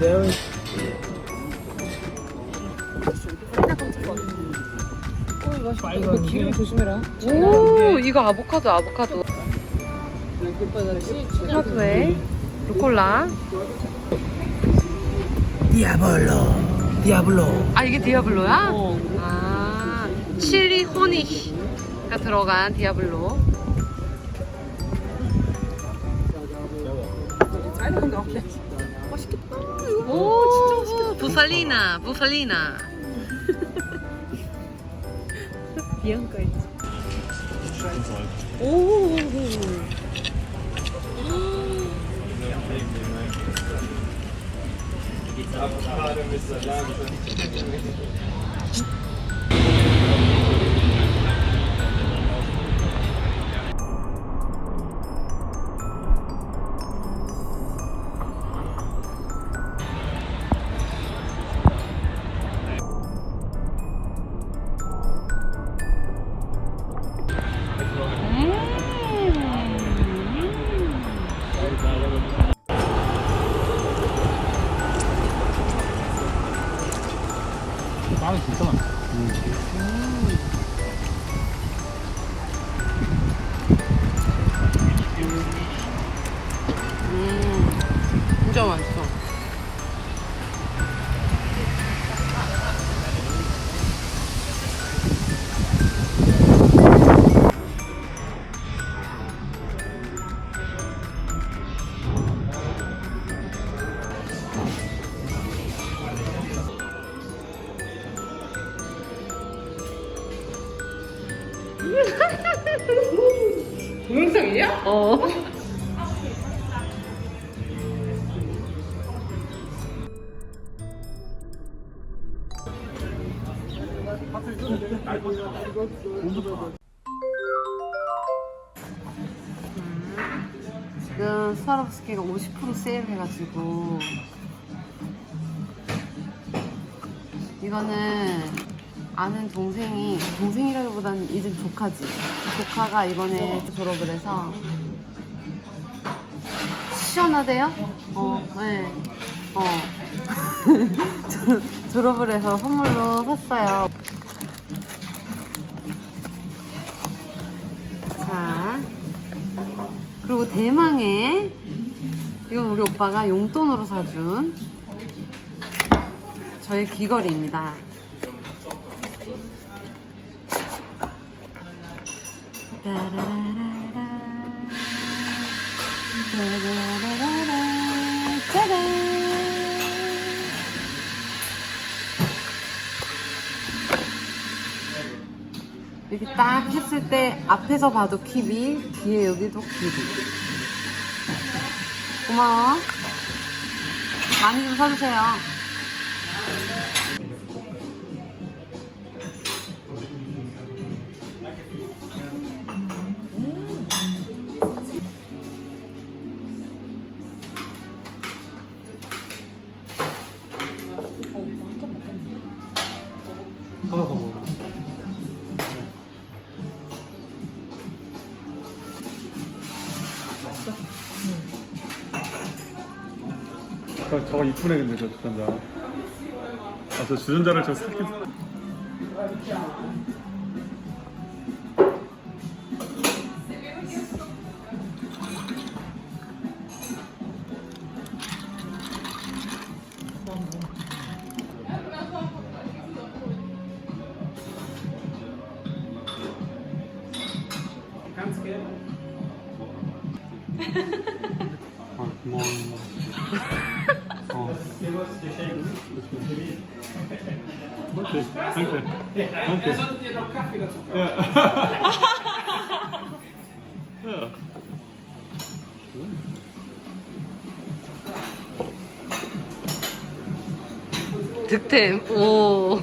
very 이거 기름 조심해라. 오 이거 아보카도 아보카도 토마토에 루꼴라 디아블로 디아블로 아 이게 디아블로야? 어. 아 칠리 호니가 들어간 디아블로 오 진짜 맛있겠다 부팔리나 부팔리나. 비앙카 있지. 오 빵이 진짜 많아 음, 동영상이야? 어. 지금 스와rov스키가 50% 세일해가지고 이거는 아는 동생이 동생이라기보다는 이제 조카지 조카가 이번에 졸업을 해서 시원하대요? 어, 네. 어. 졸- 졸업을 해서 선물로 샀어요. 자. 그리고 대망의 이건 우리 오빠가 용돈으로 사준 저의 귀걸이입니다. 이렇게 딱 했을 때 앞에서 봐도 킵이 뒤에 여기도 킵이. 고마워. 많이 좀 사주세요 저, 저거 이쁘네 근데 저 주전자 아 저 주전자를 저 사긴 아 고마워 어. Danke. Danke. Ja. ja. 득템 오